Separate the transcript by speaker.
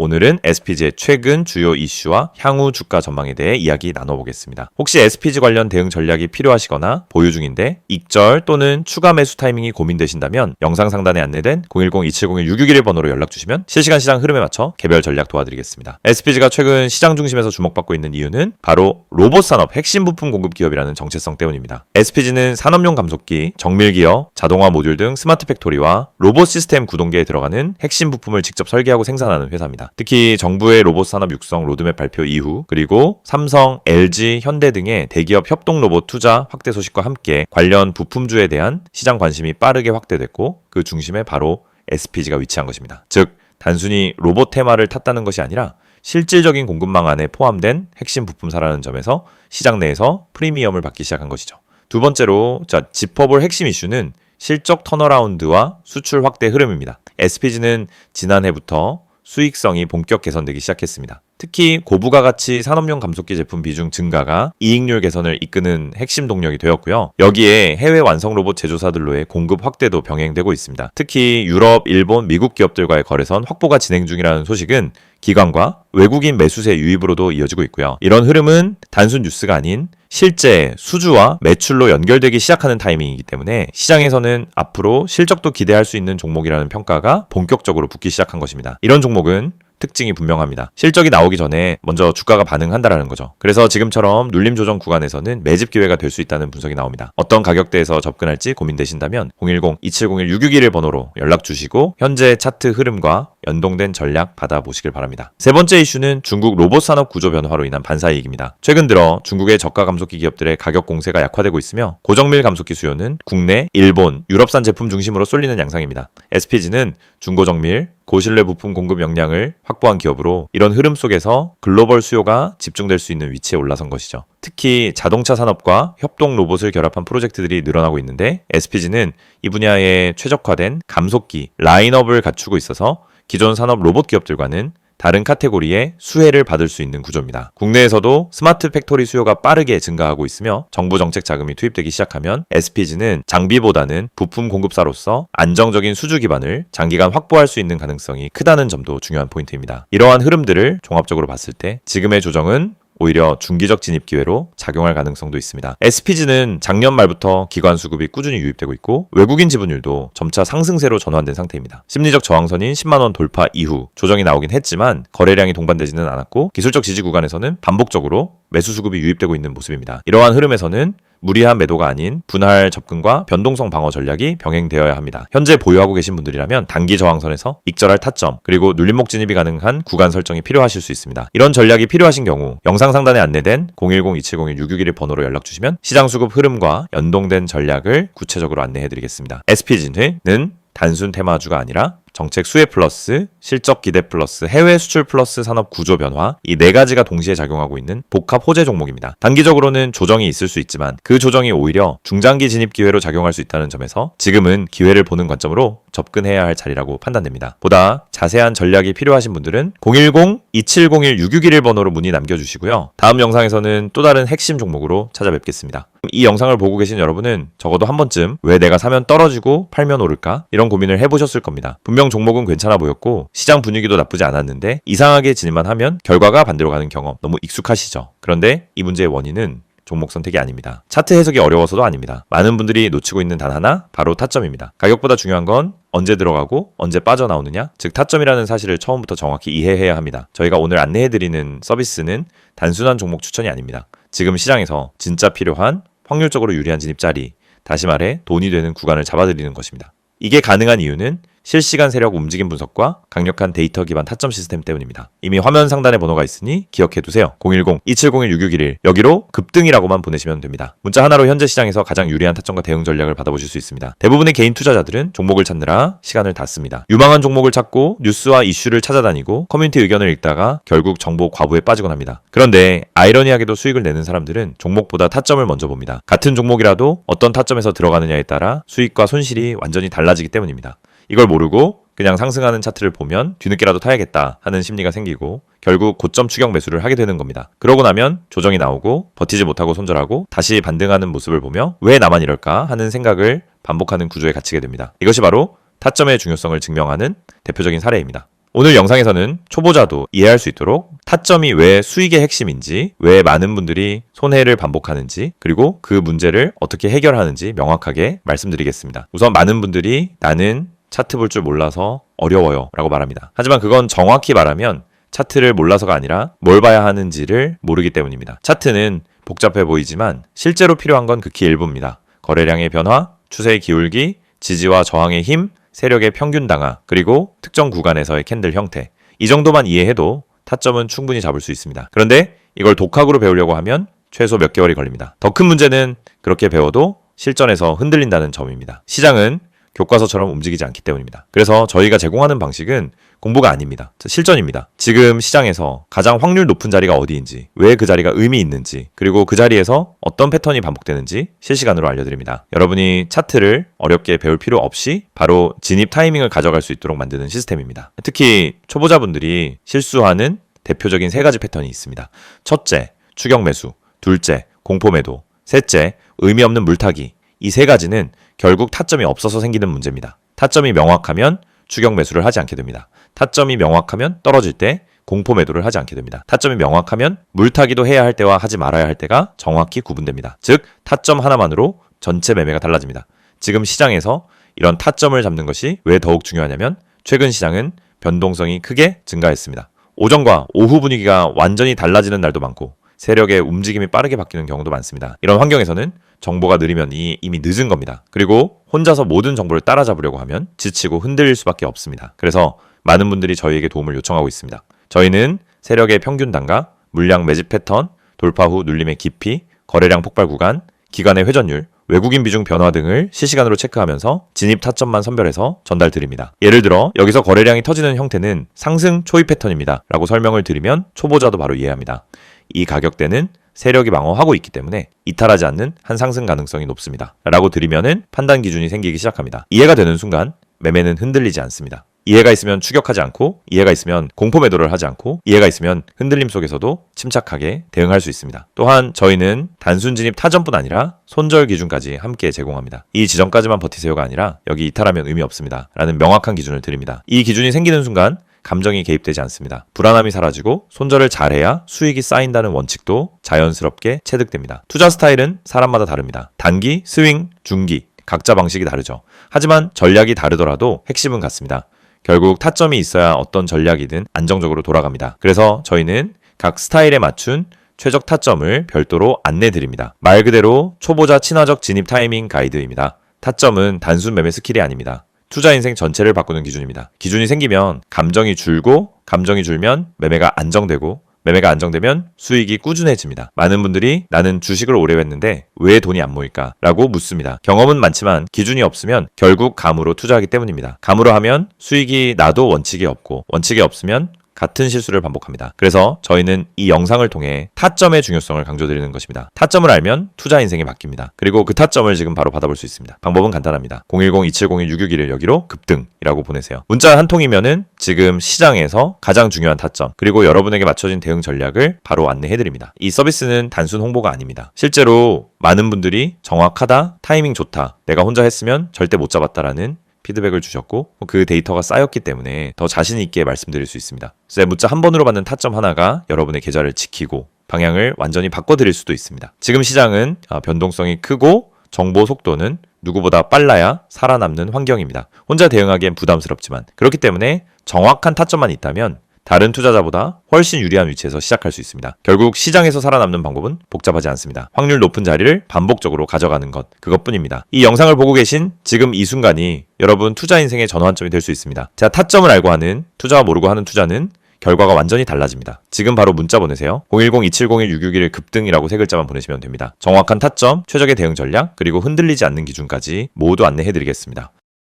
Speaker 1: 오늘은 SPG의 최근 주요 이슈와 향후 주가 전망에 대해 이야기 나눠보겠습니다. 혹시 SPG 관련 대응 전략이 필요하시거나 보유 중인데 익절 또는 추가 매수 타이밍이 고민되신다면 영상 상단에 안내된 010-2701-661 번호로 연락 주시면 실시간 시장 흐름에 맞춰 개별 전략 도와드리겠습니다. SPG가 최근 시장 중심에서 주목받고 있는 이유는 바로 로봇 산업 핵심 부품 공급 기업이라는 정체성 때문입니다. SPG는 산업용 감속기, 정밀 기어, 자동화 모듈 등 스마트 팩토리와 로봇 시스템 구동계에 들어가는 핵심 부품을 직접 설계하고 생산하는 회사입니다. 특히 정부의 로봇 산업 육성 로드맵 발표 이후 그리고 삼성, LG, 현대 등의 대기업 협동 로봇 투자 확대 소식과 함께 관련 부품주에 대한 시장 관심이 빠르게 확대됐고 그 중심에 바로 SPG가 위치한 것입니다. 즉 단순히 로봇 테마를 탔다는 것이 아니라 실질적인 공급망 안에 포함된 핵심 부품사라는 점에서 시장 내에서 프리미엄을 받기 시작한 것이죠. 두 번째로 자 짚어볼 핵심 이슈는 실적 턴어라운드와 수출 확대 흐름입니다. SPG는 지난해부터 수익성이 본격 개선되기 시작했습니다. 특히 고부가 가치 산업용 감속기 제품 비중 증가가 이익률 개선을 이끄는 핵심 동력이 되었고요. 여기에 해외 완성 로봇 제조사들로의 공급 확대도 병행되고 있습니다. 특히 유럽, 일본, 미국 기업들과의 거래선 확보가 진행 중이라는 소식은 기관과 외국인 매수세 유입으로도 이어지고 있고요. 이런 흐름은 단순 뉴스가 아닌 실제 수주와 매출로 연결되기 시작하는 타이밍이기 때문에 시장에서는 앞으로 실적도 기대할 수 있는 종목이라는 평가가 본격적으로 붙기 시작한 것입니다. 이런 종목은 특징이 분명합니다. 실적이 나오기 전에 먼저 주가가 반응한다라는 거죠. 그래서 지금처럼 눌림 조정 구간에서는 매집 기회가 될 수 있다는 분석이 나옵니다. 어떤 가격대에서 접근할지 고민되신다면 010-2701-661 번호로 연락 주시고 현재 차트 흐름과 연동된 전략 받아보시길 바랍니다. 세 번째 이슈는 중국 로봇 산업 구조 변화로 인한 반사 이익입니다. 최근 들어 중국의 저가 감속기 기업들의 가격 공세가 약화되고 있으며 고정밀 감속기 수요는 국내, 일본, 유럽산 제품 중심으로 쏠리는 양상입니다. SPG는 중고정밀, 고신뢰 부품 공급 역량을 확보한 기업으로 이런 흐름 속에서 글로벌 수요가 집중될 수 있는 위치에 올라선 것이죠. 특히 자동차 산업과 협동 로봇을 결합한 프로젝트들이 늘어나고 있는데 SPG는 이 분야에 최적화된 감속기 라인업을 갖추고 있어서 기존 산업 로봇 기업들과는 다른 카테고리에 수혜를 받을 수 있는 구조입니다. 국내에서도 스마트 팩토리 수요가 빠르게 증가하고 있으며 정부 정책 자금이 투입되기 시작하면 SPG는 장비보다는 부품 공급사로서 안정적인 수주 기반을 장기간 확보할 수 있는 가능성이 크다는 점도 중요한 포인트입니다. 이러한 흐름들을 종합적으로 봤을 때 지금의 조정은 오히려 중기적 진입 기회로 작용할 가능성도 있습니다. SPG는 작년 말부터 기관 수급이 꾸준히 유입되고 있고 외국인 지분율도 점차 상승세로 전환된 상태입니다. 심리적 저항선인 10만 원 돌파 이후 조정이 나오긴 했지만 거래량이 동반되지는 않았고 기술적 지지 구간에서는 반복적으로 매수 수급이 유입되고 있는 모습입니다. 이러한 흐름에서는 무리한 매도가 아닌 분할 접근과 변동성 방어 전략이 병행되어야 합니다. 현재 보유하고 계신 분들이라면 단기 저항선에서 익절할 타점 그리고 눌림목 진입이 가능한 구간 설정이 필요하실 수 있습니다. 이런 전략이 필요하신 경우 영상 상단에 안내된 010-2701-661 번호로 연락 주시면 시장 수급 흐름과 연동된 전략을 구체적으로 안내해 드리겠습니다. SPG는 단순 테마주가 아니라 정책 수혜 플러스, 실적 기대 플러스, 해외 수출 플러스 산업 구조 변화 이 네 가지가 동시에 작용하고 있는 복합 호재 종목입니다. 단기적으로는 조정이 있을 수 있지만 그 조정이 오히려 중장기 진입 기회로 작용할 수 있다는 점에서 지금은 기회를 보는 관점으로 접근해야 할 자리라고 판단됩니다. 보다 자세한 전략이 필요하신 분들은 010-2701-6611 번호로 문의 남겨주시고요. 다음 영상에서는 또 다른 핵심 종목으로 찾아뵙겠습니다. 이 영상을 보고 계신 여러분은 적어도 한 번쯤 왜 내가 사면 떨어지고 팔면 오를까 이런 고민을 해보셨을 겁니다. 분명 종목은 괜찮아 보였고 시장 분위기도 나쁘지 않았는데 이상하게 진입만 하면 결과가 반대로 가는 경험 너무 익숙하시죠. 그런데 이 문제의 원인은 종목 선택이 아닙니다. 차트 해석이 어려워서도 아닙니다. 많은 분들이 놓치고 있는 단 하나 바로 타점입니다. 가격보다 중요한 건 언제 들어가고 언제 빠져나오느냐 즉 타점이라는 사실을 처음부터 정확히 이해해야 합니다. 저희가 오늘 안내해드리는 서비스는 단순한 종목 추천이 아닙니다. 지금 시장에서 진짜 필요한 확률적으로 유리한 진입 자리 다시 말해 돈이 되는 구간을 잡아드리는 것입니다. 이게 가능한 이유는 실시간 세력 움직임 분석과 강력한 데이터 기반 타점 시스템 때문입니다. 이미 화면 상단에 번호가 있으니 기억해 두세요. 010-2701-6611 여기로 급등이라고만 보내시면 됩니다. 문자 하나로 현재 시장에서 가장 유리한 타점과 대응 전략을 받아보실 수 있습니다. 대부분의 개인 투자자들은 종목을 찾느라 시간을 다 씁니다. 유망한 종목을 찾고 뉴스와 이슈를 찾아다니고 커뮤니티 의견을 읽다가 결국 정보 과부에 빠지곤 합니다. 그런데 아이러니하게도 수익을 내는 사람들은 종목보다 타점을 먼저 봅니다. 같은 종목이라도 어떤 타점에서 들어가느냐에 따라 수익과 손실이 완전히 달라지기 때문입니다. 이걸 모르고 그냥 상승하는 차트를 보면 뒤늦게라도 타야겠다 하는 심리가 생기고 결국 고점 추격 매수를 하게 되는 겁니다. 그러고 나면 조정이 나오고 버티지 못하고 손절하고 다시 반등하는 모습을 보며 왜 나만 이럴까 하는 생각을 반복하는 구조에 갇히게 됩니다. 이것이 바로 타점의 중요성을 증명하는 대표적인 사례입니다. 오늘 영상에서는 초보자도 이해할 수 있도록 타점이 왜 수익의 핵심인지, 왜 많은 분들이 손해를 반복하는지, 그리고 그 문제를 어떻게 해결하는지 명확하게 말씀드리겠습니다. 우선 많은 분들이 나는 차트 볼 줄 몰라서 어려워요 라고 말합니다. 하지만 그건 정확히 말하면 차트를 몰라서가 아니라 뭘 봐야 하는지를 모르기 때문입니다. 차트는 복잡해 보이지만 실제로 필요한 건 극히 일부입니다. 거래량의 변화, 추세의 기울기, 지지와 저항의 힘, 세력의 평균 당하, 그리고 특정 구간에서의 캔들 형태. 이 정도만 이해해도 타점은 충분히 잡을 수 있습니다. 그런데 이걸 독학으로 배우려고 하면 최소 몇 개월이 걸립니다. 더 큰 문제는 그렇게 배워도 실전에서 흔들린다는 점입니다. 시장은 교과서처럼 움직이지 않기 때문입니다. 그래서 저희가 제공하는 방식은 공부가 아닙니다. 실전입니다. 지금 시장에서 가장 확률 높은 자리가 어디인지, 왜 그 자리가 의미 있는지, 그리고 그 자리에서 어떤 패턴이 반복되는지 실시간으로 알려드립니다. 여러분이 차트를 어렵게 배울 필요 없이 바로 진입 타이밍을 가져갈 수 있도록 만드는 시스템입니다. 특히 초보자분들이 실수하는 대표적인 세 가지 패턴이 있습니다. 첫째, 추격 매수. 둘째, 공포 매도. 셋째, 의미 없는 물타기. 이 세 가지는 결국 타점이 없어서 생기는 문제입니다. 타점이 명확하면 추격 매수를 하지 않게 됩니다. 타점이 명확하면 떨어질 때 공포 매도를 하지 않게 됩니다. 타점이 명확하면 물타기도 해야 할 때와 하지 말아야 할 때가 정확히 구분됩니다. 즉, 타점 하나만으로 전체 매매가 달라집니다. 지금 시장에서 이런 타점을 잡는 것이 왜 더욱 중요하냐면 최근 시장은 변동성이 크게 증가했습니다. 오전과 오후 분위기가 완전히 달라지는 날도 많고 세력의 움직임이 빠르게 바뀌는 경우도 많습니다. 이런 환경에서는 정보가 느리면 이, 이미 늦은 겁니다. 그리고 혼자서 모든 정보를 따라잡으려고 하면 지치고 흔들릴 수밖에 없습니다. 그래서 많은 분들이 저희에게 도움을 요청하고 있습니다. 저희는 세력의 평균 단가, 물량 매집 패턴, 돌파 후 눌림의 깊이, 거래량 폭발 구간, 기간의 회전율, 외국인 비중 변화 등을 실시간으로 체크하면서 진입 타점만 선별해서 전달 드립니다. 예를 들어 여기서 거래량이 터지는 형태는 상승 초입 패턴입니다. 라고 설명을 드리면 초보자도 바로 이해합니다. 이 가격대는 세력이 방어하고 있기 때문에 이탈하지 않는 한 상승 가능성이 높습니다. 라고 드리면은 판단 기준이 생기기 시작합니다. 이해가 되는 순간 매매는 흔들리지 않습니다. 이해가 있으면 추격하지 않고 이해가 있으면 공포 매도를 하지 않고 이해가 있으면 흔들림 속에서도 침착하게 대응할 수 있습니다. 또한 저희는 단순 진입 타점뿐 아니라 손절 기준까지 함께 제공합니다. 이 지점까지만 버티세요가 아니라 여기 이탈하면 의미 없습니다. 라는 명확한 기준을 드립니다. 이 기준이 생기는 순간 감정이 개입되지 않습니다. 불안함이 사라지고 손절을 잘해야 수익이 쌓인다는 원칙도 자연스럽게 체득됩니다. 투자 스타일은 사람마다 다릅니다. 단기, 스윙, 중기, 각자 방식이 다르죠. 하지만 전략이 다르더라도 핵심은 같습니다. 결국 타점이 있어야 어떤 전략이든 안정적으로 돌아갑니다. 그래서 저희는 각 스타일에 맞춘 최적 타점을 별도로 안내 드립니다. 말 그대로 초보자 친화적 진입 타이밍 가이드입니다. 타점은 단순 매매 스킬이 아닙니다. 투자 인생 전체를 바꾸는 기준입니다. 기준이 생기면 감정이 줄고 감정이 줄면 매매가 안정되고 매매가 안정되면 수익이 꾸준해집니다. 많은 분들이 나는 주식을 오래 했는데 왜 돈이 안 모일까? 라고 묻습니다. 경험은 많지만 기준이 없으면 결국 감으로 투자하기 때문입니다. 감으로 하면 수익이 나도 원칙이 없고 원칙이 없으면 같은 실수를 반복합니다. 그래서 저희는 이 영상을 통해 타점의 중요성을 강조드리는 것입니다. 타점을 알면 투자 인생이 바뀝니다. 그리고 그 타점을 지금 바로 받아볼 수 있습니다. 방법은 간단합니다. 010-2701-661을 여기로 급등이라고 보내세요. 문자 한 통이면은 지금 시장에서 가장 중요한 타점 그리고 여러분에게 맞춰진 대응 전략을 바로 안내해드립니다. 이 서비스는 단순 홍보가 아닙니다. 실제로 많은 분들이 정확하다, 타이밍 좋다, 내가 혼자 했으면 절대 못 잡았다라는 피드백을 주셨고 그 데이터가 쌓였기 때문에 더 자신 있게 말씀드릴 수 있습니다. 그래서 문자 한 번으로 받는 타점 하나가 여러분의 계좌를 지키고 방향을 완전히 바꿔드릴 수도 있습니다. 지금 시장은 아, 변동성이 크고 정보 속도는 누구보다 빨라야 살아남는 환경입니다. 혼자 대응하기엔 부담스럽지만 그렇기 때문에 정확한 타점만 있다면 다른 투자자보다 훨씬 유리한 위치에서 시작할 수 있습니다. 결국 시장에서 살아남는 방법은 복잡하지 않습니다. 확률 높은 자리를 반복적으로 가져가는 것, 그것뿐입니다. 이 영상을 보고 계신 지금 이 순간이 여러분 투자 인생의 전환점이 될 수 있습니다. 제가 타점을 알고 하는, 투자와 모르고 하는 투자는 결과가 완전히 달라집니다. 지금 바로 문자 보내세요. 010-2701-661 급등이라고 세 글자만 보내시면 됩니다. 정확한 타점, 최적의 대응 전략, 그리고 흔들리지 않는 기준까지 모두 안내해드리겠습니다.